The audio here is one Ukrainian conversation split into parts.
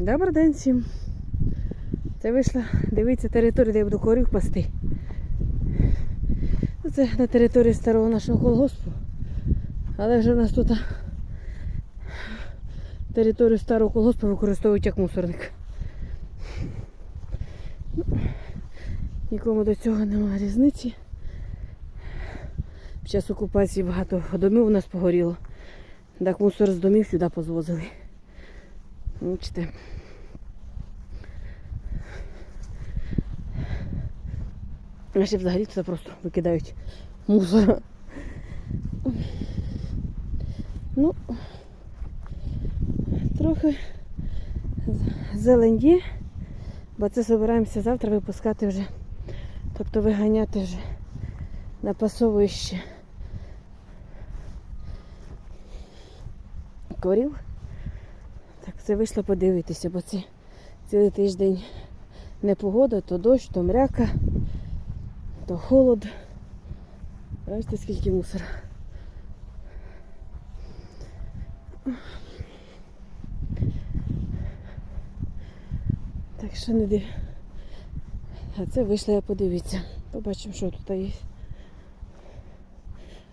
Добрий день всім. Це вийшла дивитися територію, де я буду корів пасти. Ну, Це на території старого нашого колгоспу. Але вже в нас тут територію старого колгоспу використовують як мусорник. Ну, Нікому до цього немає різниці. Під час окупації багато домів у нас погоріло. Так мусор з домів сюди позвозили. Бачите. А ще взагалі туди просто викидають мусор. Ну, трохи зелень є, бо це збираємося завтра випускати вже, тобто виганяти вже на пасовище корів. Так, це вийшло подивитися, бо це цілий тиждень не погода, то дощ, то мряка, то холод. Бачите, скільки мусора. Так що не див. А це вийшла я подивитися. Побачимо, що тут є.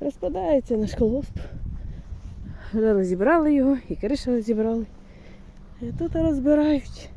Розпадається наш колосп. Вже розібрали його і криша розібрали. І тут розбирають,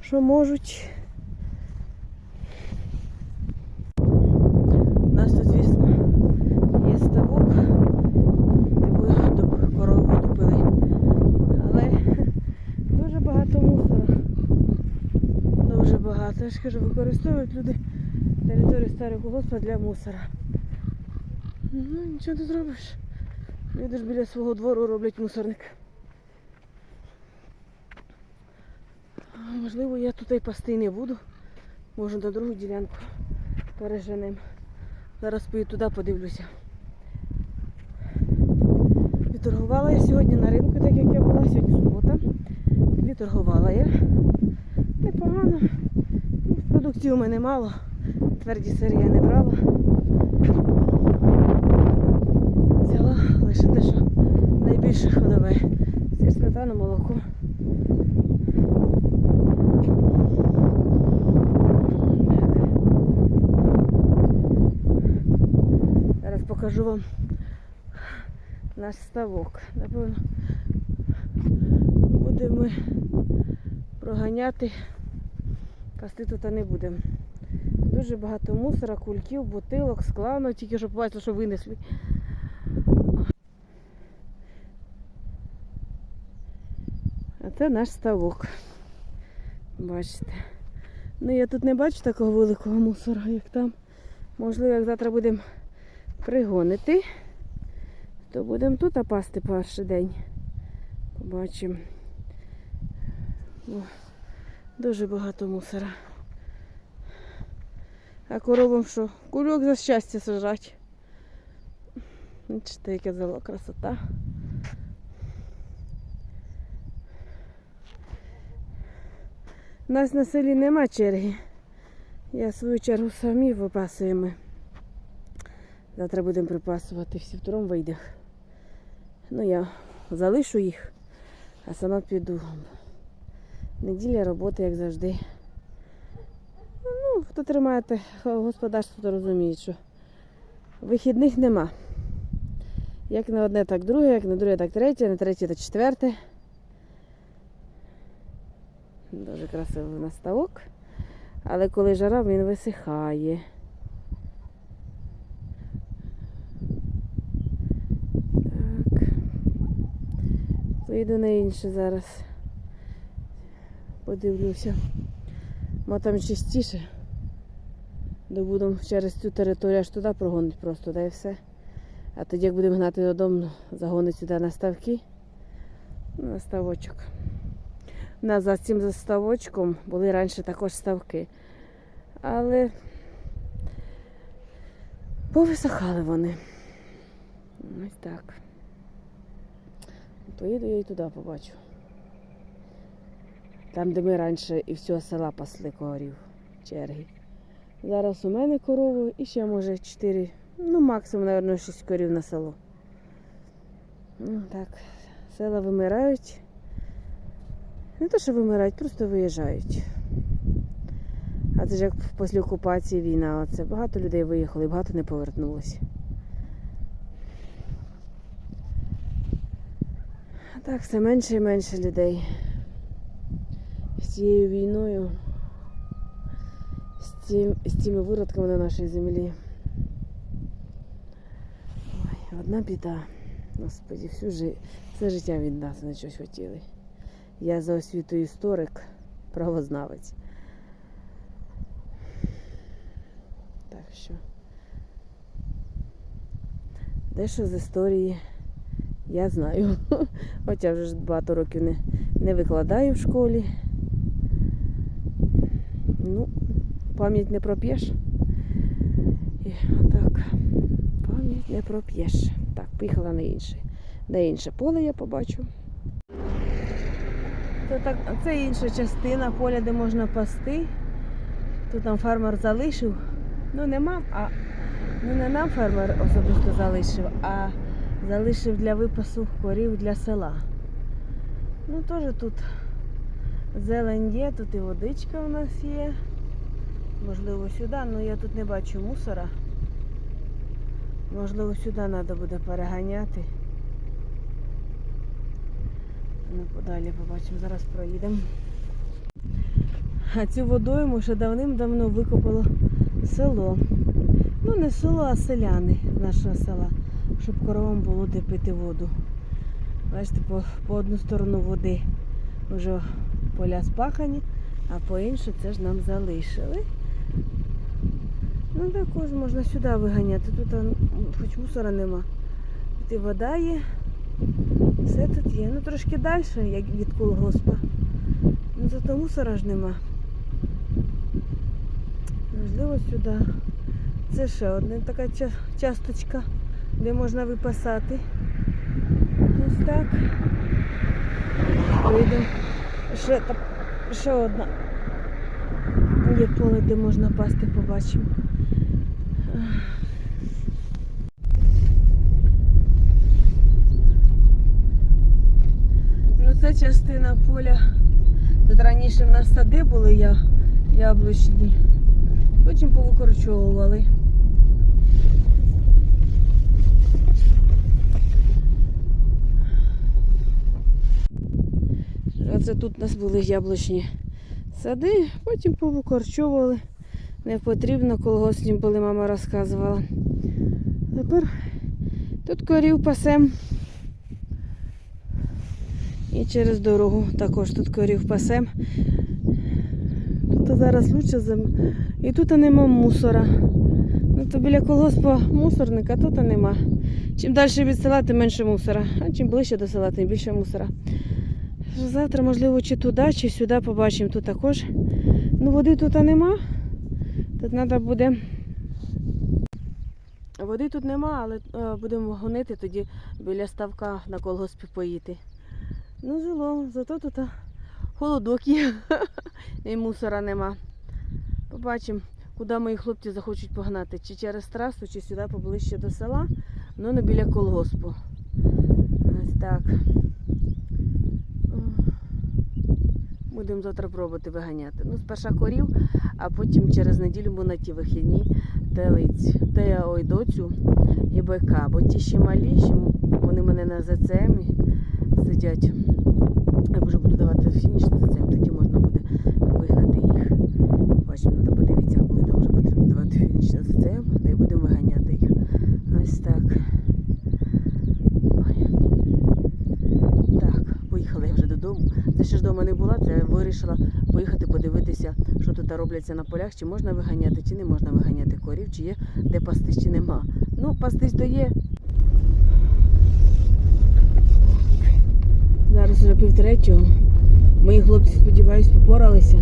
що можуть. У нас тут, звісно, є ставок, буде корову допили. Але дуже багато мусора. Дуже багато. Я ж кажу, використовують люди територію старого госпа для мусора. Ну, нічого не зробиш. Люди ж біля свого двору роблять мусорник. А, Можливо, я тут і пасти не буду. Може на другу ділянку переженем. Зараз поїду туди подивлюся. Відторгувала я сьогодні на ринку, так як я була, сьогодні субота. Відторгувала я. Непогано. Ну, Продуктів у мене мало. Тверді сири я не брала. Взяла лише те, що найбільше ходове. Це сметана, молоко. Так. Зараз покажу вам наш ставок. Напевно, будемо проганяти. Пасти тут не будемо. Дуже багато мусора, кульків, бутилок, скла, ну тільки що побачила, що винесли. А це наш ставок. Бачите. Ну я тут не бачу такого великого мусора, як там. Можливо, як завтра будемо пригонити, то будемо тут опасти перший день. Побачимо. Дуже багато мусора. А коровам що? Кульок за щастя сажать. Бачите, яка зелена красота. У нас на селі нема черги. Я свою чергу самі випасуємо. Завтра будемо припасувати всі втором вийдах. Ну я залишу їх, а сама піду. Неділя роботи, як завжди. Ну, хто тримаєте господарство, то розуміє, що вихідних нема. Як не одне, так друге, як не друге, так третє, не третє, так четверте. Дуже красивий наставок. Але коли жара, він висихає. Так. Поїду на інше зараз. Подивлюся. Мо там чистіше. Де через цю територію аж туди прогонить просто, да і все. А тоді, як будемо гнати додому, загонить сюди на ставки. На ставочок. У нас за цим заставочком були раніше також ставки. Але повисохали вони. Ось так. Поїду я і туди побачу. Там, де ми раніше і всього села пасли корів, черги. Зараз у мене корови і ще може 4, ну максимум, мабуть, 6 корів на село. Ну, так, села вимирають. Не то, що вимирають, просто виїжджають. А це ж як після окупації війна, оце багато людей виїхало і багато не повернулося. Так, все менше і менше людей. З цією війною, з, цим, з цими виродками на нашій землі. Ой, одна біда. Господі, всю жи... все життя віддати на щось хотіли. Я за освітою історик, правознавець. Так що. Дещо з історії я знаю. Хоча вже багато років не, не викладаю в школі. Ну, пам'ять не проп'єш. Так, пам'ять не проп'єш. Так, поїхала на інше. На інше поле я побачу. Це, так, це інша частина поля, де можна пасти. Тут там фермер залишив. Ну нема, а ну не нам фермер особисто залишив, а залишив для випасу корів для села. Ну теж тут зелень є, тут і водичка у нас є. Можливо, сюди, але я тут не бачу мусора. Можливо, сюди треба буде переганяти. Ну, подалі побачимо, зараз проїдемо. А цю водойму ще давним-давно викопало село. Ну, не село, а селяни нашого села, щоб коровам було де пити воду. Бачите, по, по одну сторону води вже поля спахані, а по іншу це ж нам залишили. Ну також можна сюди виганяти. Тут хоч мусора нема. Тут і вода є. Все тут є. Ну трошки далі, як від колгоспа. Ну зато мусора ж нема. Можливо, сюди. Це ще одна така часточка, де можна випасати. Ось так. Вийдемо. Ще, ще одна. Є поле, де можна пасти, побачимо. Ну це частина поля. Тут раніше в нас сади були яблучні. Потім повикорчовували. Оце тут у нас були яблучні сади, потім повикорчовували. Не потрібно, колгоспні були, мама розказувала. Тепер тут корів пасем. І через дорогу також тут корів пасем. Тут зараз лучше зим. І тут нема мусора. Ну то біля колгоспа мусорника тут нема. Чим далі від села, тим менше мусора. А чим ближче до села, тим більше мусора. Завтра, можливо, чи туди, чи сюди побачимо тут також. Ну, води тут нема. Тут треба буде. Води тут нема, але е, будемо гонити тоді біля ставка на колгоспі поїти. Ну, жило, зато тут холодок є і мусора нема. Побачимо, куди мої хлопці захочуть погнати. Чи через трасу, чи сюди поближче до села, ну не біля колгоспу. Ось так. Будемо завтра пробувати виганяти. Ну, сперша корів, а потім через неділю ми на ті вихідні телиць, те я ойдоцю і бика. Бо ті ще малі, ще вони мене на ЗЦМ сидять. Я вже буду давати фініш ЗЦМ, тоді можна буде вигнати їх. Бачимо, треба подивитися, коли там вже потрібно давати фініш на ЗЦМ, та й будемо виганяти їх. Ось так. Ой. Так, поїхала я вже додому. Це ще ж вдома не була, це я вирішила поїхати подивитися, що тут робляться на полях, чи можна виганяти, чи не можна виганяти корів, чи є де пастись, чи нема. Ну, пастись то є. Зараз вже півтретього. Мої хлопці, сподіваюсь, попоралися.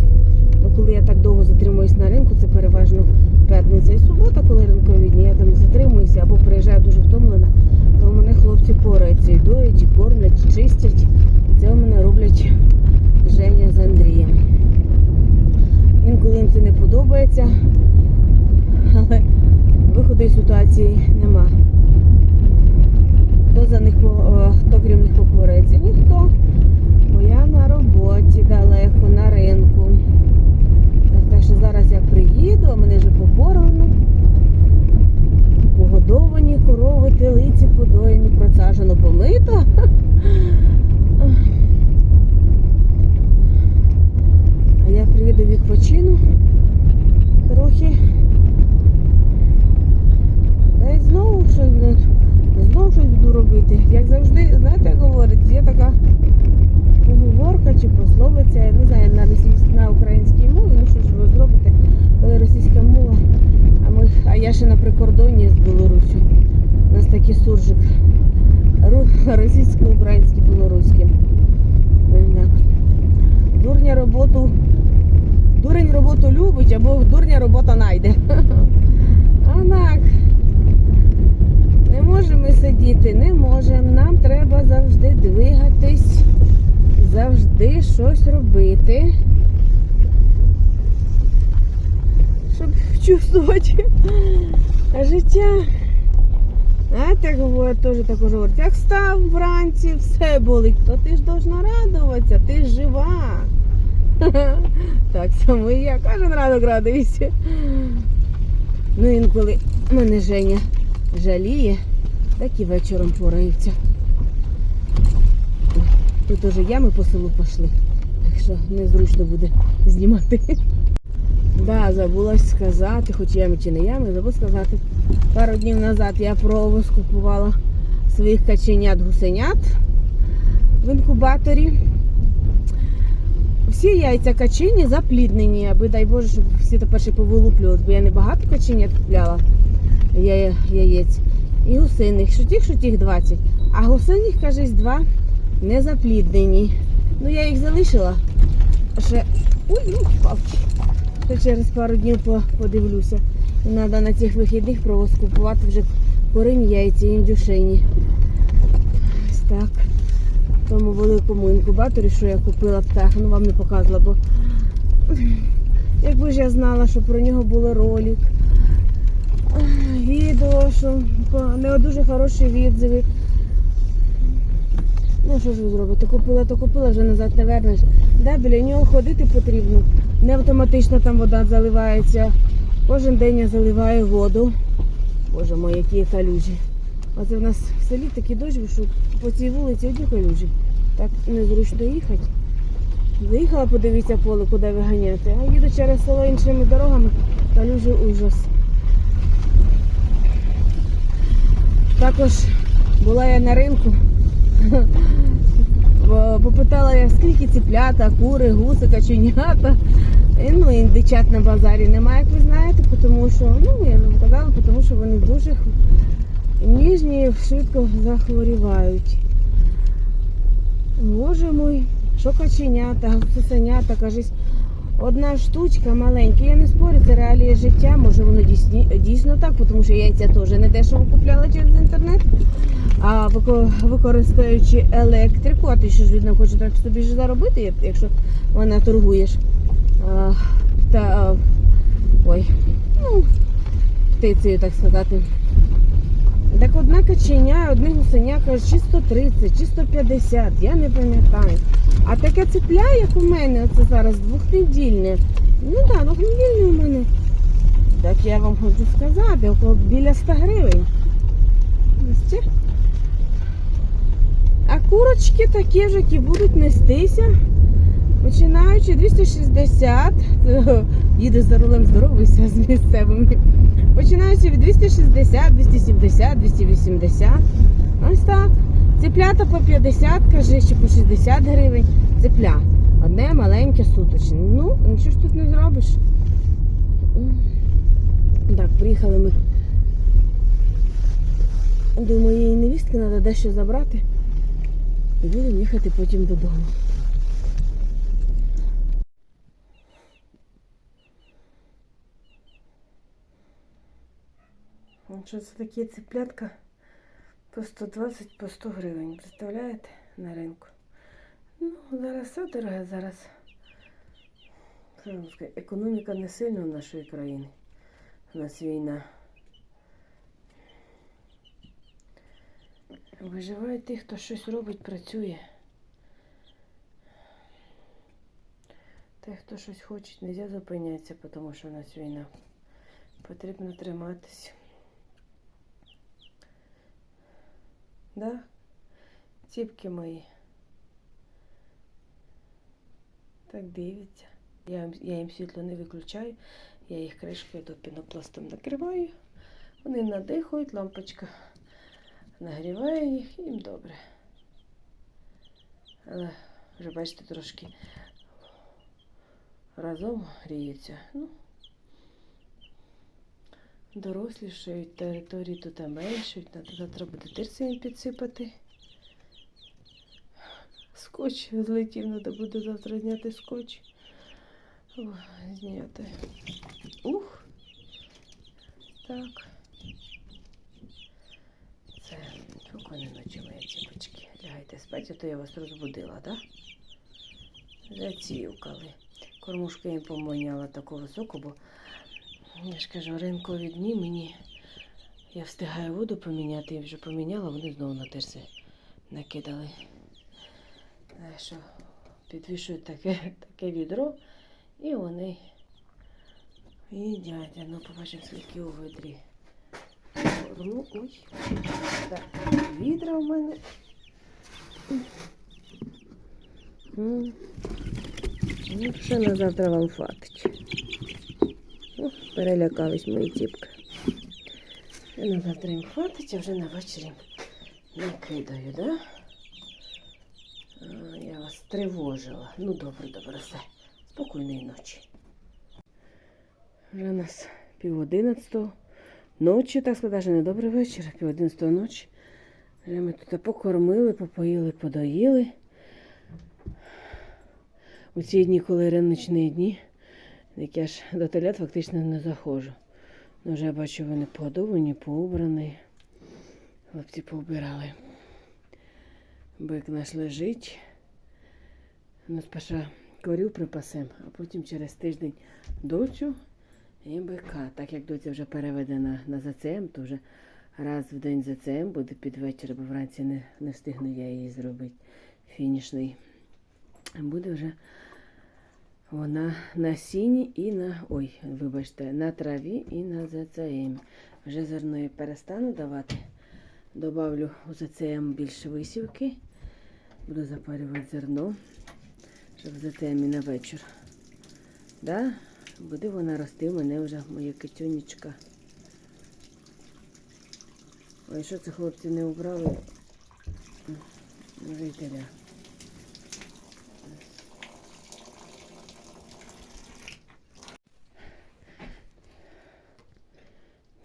Ну, коли я так довго затримуюсь на ринку, це переважно п'ятниця і субота, коли ринкові дні, я там затримуюся або приїжджаю дуже втомлена, то у мене хлопці пораються і доять, і кормлять, і чистять. Це у мене роблять Женя з Андрієм. Інколи їм це не подобається, але виходу із ситуації нема. Хто за них е, хто крім них покореться? Ніхто. Бо я на роботі далеко, на ринку. Так що зараз я приїду, а мене вже покорено. Погодовані корови, телиці подоєні, процажено, помито. Завжди щось робити. Щоб чувствувати життя. А так говорять, теж також говорять, як став вранці, все болить, то ти ж должна радуватися, ти ж жива. Так само і я кожен ранок радуюся. Ну інколи мене Женя жаліє, так і вечором порається. Тут уже ями по селу пішли, так що незручно буде знімати. Да, забулась сказати, хоч ями чи не ями, забула сказати. Пару днів назад я провоз купувала своїх каченят-гусенят в інкубаторі. Всі яйця качині запліднені, аби дай Боже, щоб всі тепер ще повилуплювали, бо я не багато каченят купляла я- яєць. І гусиних, що тих, що тих 20. А гусиних, кажись, два не запліднені. Ну я їх залишила. Ще. Ой, ну, павчі. Через пару днів подивлюся. Треба на цих вихідних купувати вже курині яйця індюшині. Ось так. В тому великому інкубаторі, що я купила птах, ну вам не показувала, бо якби ж я знала, що про нього було ролик, відео, що не дуже хороші відзиви. Ну що ж ви зробите? Купила, то купила, вже назад не вернеш. Да, біля нього ходити потрібно. Не автоматично там вода заливається. Кожен день я заливаю воду. Боже мой, які калюжі. Оце в нас в селі такий дощ, що по цій вулиці одні калюжі. Так незручно їхати. Заїхала, подивіться поле, куди виганяти, а їду через село іншими дорогами, калюжі ужас. Також була я на ринку. Попитала я, скільки ціплята, кури, гуси, каченята. Ну, індичат на базарі немає, як ви знаєте, тому що, ну, я вам казала, тому що вони дуже ніжні швидко захворівають. Боже мой, що каченята, гусенята, кажись, одна штучка маленька. Я не спорю, це реалії життя. Може воно дійсно, дійсно так, тому що яйця теж не дешево купляла через інтернет. А вико- використовуючи електрику, а ти що ж людина хоче так собі ж заробити, якщо вона торгуєш. А, та, а, ой, ну, птицею, так сказати. Так одна каченя, одне гусеня, каже, чи 130, чи 150, я не пам'ятаю. А таке цепля, як у мене, оце зараз двохнедільне. Ну так, двохнедільне у мене. Так я вам хочу сказати, около біля 100 гривень. А курочки такі ж, які будуть нестися. Починаючи 260, їде за рулем здоровийся з місцевими. Починаючи від 260, 270, 280. Ось так. Цеплята по 50, кажи, чи по 60 гривень. Цепля. Одне маленьке суточне. Ну, нічого ж тут не зробиш. Так, приїхали ми до моєї невістки, треба дещо забрати. І будемо їхати потім додому. Що це такі цеплятка по 120 по 100 гривень. Представляєте? На ринку. Ну, зараз все дороге, зараз. Економіка не сильна в нашої країни. У нас війна. Виживають ті, хто щось робить, працює. Те, хто щось хоче, не можна зупинятися, тому що у нас війна. Потрібно триматись. Да? Ціпки мої. Так дивиться. Я, я їм світло не виключаю, я їх кришкою до пінопластом накриваю. Вони надихають, лампочка нагріває їх, їм добре. Але вже бачите, трошки разом гріються. Ну, дорослішають, території тут меншують, треба завтра буде тирсень підсипати. Скотч злетів, треба буде завтра зняти скотч. Зняти. Ух. Так. Це спокійної ночі, мої ціпочки. Лягайте спати, а то я вас розбудила, так? Зацівкали. Кормушку їм поміняла таку високу, бо я ж кажу, ринкові дні мені. Я встигаю воду поміняти, і вже поміняла, вони знову на терси накидали. Так що підвішують таке, таке відро, і вони їдять. Ну, побачимо, скільки у ведрі. Ну, ой. Так, відра в мене. Ну, що на завтра вам фатить? О, перелякались мої тіпки. Що на завтра їм хватить, а вже на вечір накидаю, да? Я вас тривожила. Ну, добре, добре, все. Спокійної ночі. Вже у нас пів одинадцятого ночі, так сказати, не добрий вечір, пів одинадцятого ночі. Вже ми тут покормили, попоїли, подоїли. У ці дні, коли раночні дні, як я ж до телят фактично не заходжу. Ну, вже я бачу, вони погодовані, поубрані. Хлопці поубирали. Бик наш лежить. Ну, сперша корів припасем, а потім через тиждень доцю і бика. Так як доця вже переведена на ЗЦМ, то вже раз в день ЗЦМ буде під вечір, бо вранці не, не встигну я її зробити. Фінішний. Буде вже вона на сіні і на. Ой, вибачте, на траві і на ЗЦМ. Вже зерно я перестану давати. Добавлю у ЗЦМ більше висівки. Буду запарювати зерно, щоб в ЗЦМ на вечір. Да? Буде вона рости, в мене вже моя китюнечка. Ой, що це хлопці не убрали? Жителя.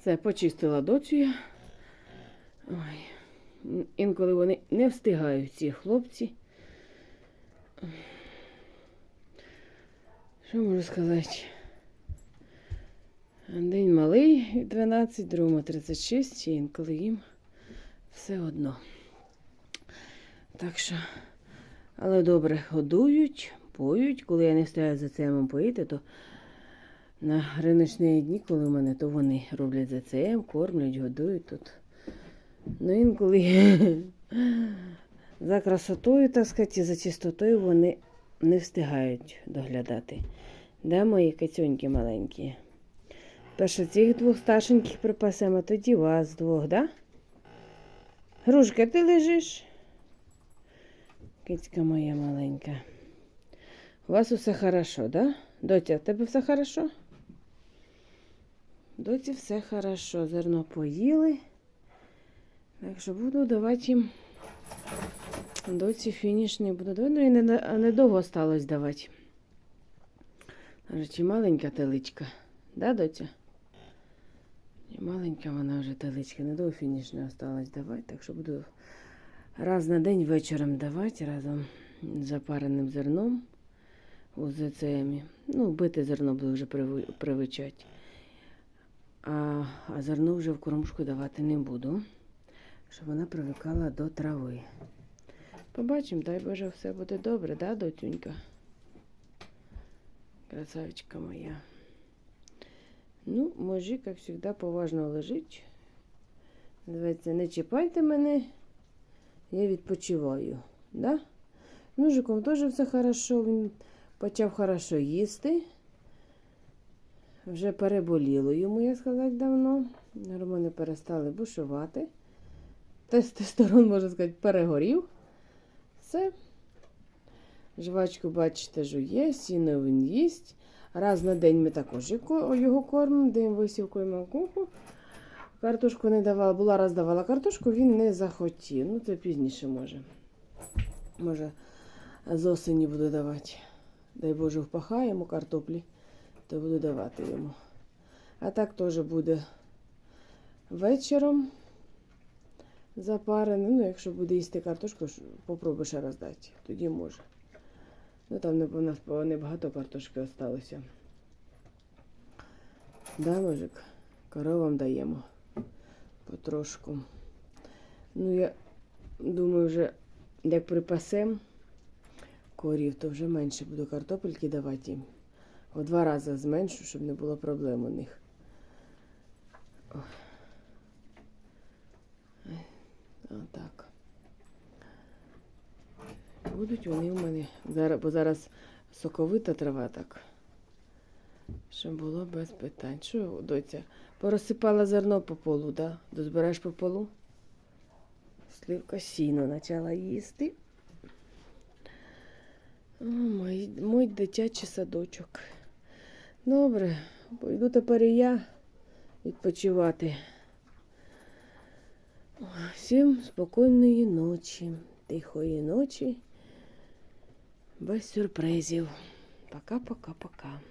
Це почистила доцю. Ой. Інколи вони не встигають ці хлопці. Що можу сказати? День малий 12, другому 36, і інколи їм все одно. Так що, але добре годують, поють. Коли я не встигаю за цим поїти, то на риночні дні, коли в мене, то вони роблять за цим, кормлять, годують тут. Ну, інколи за красотою, так сказати, за чистотою вони не встигають доглядати. Де мої кицюньки маленькі? Перше цих двох старшеньких припасемо, а тоді вас двох, да? Грушка, ти лежиш? Кицька моя маленька. У вас усе хорошо, да? Дотя, в тебе все хорошо? Доці все хорошо. Зерно поїли. Так що буду давати їм доці фінішний буду давати. Ну і не, недовго осталось давати. Каже, чи маленька теличка, да, доця? Маленька вона вже теличка, недовго фінішне осталось давати. Так що буду раз на день вечором давати разом з запареним зерном у ЗЦМ. Ну, бите зерно буду вже привичати. А, зерно вже в кормушку давати не буду, щоб вона привикала до трави. Побачимо, дай Боже, все буде добре, да, дотюнька? Красавичка моя. Ну, мужик, як завжди, поважно лежить. Дивіться, не чіпайте мене, я відпочиваю. Да? Мужиком теж все хорошо, він почав хорошо їсти. Вже переболіло йому, я сказати, давно. Гормони перестали бушувати. Тестостерон, можна сказати, перегорів. Все. Жвачку, бачите, жує, сіно він їсть. Раз на день ми також його кормимо, даємо висівку і макуху. Картошку не давала, була раз давала картошку, він не захотів. Ну, це пізніше може. Може, з осені буду давати. Дай Боже, впахаємо картоплі, то буду давати йому. А так теж буде вечором запарене. Ну, якщо буде їсти картошку, попробуй ще раз дати. Тоді може. Ну там у нас небагато картошки осталося. Да, мужик? Коровам даємо потрошку. Ну, я думаю, вже як припасем корів, то вже менше буду картопельки давати їм. В два рази зменшу, щоб не було проблем у них. Отак. Будуть вони в мене. Бо зараз соковита трава так. Щоб було без питань. Що, доця? Порозсипала зерно по полу, да? Дозбираєш по полу? Сливка сіно почала їсти. О, мій, мій дитячий садочок. Добре, пойду тепер і я відпочивати. Всім спокійної ночі, тихої ночі, без сюрпризів. Пока-пока-пока.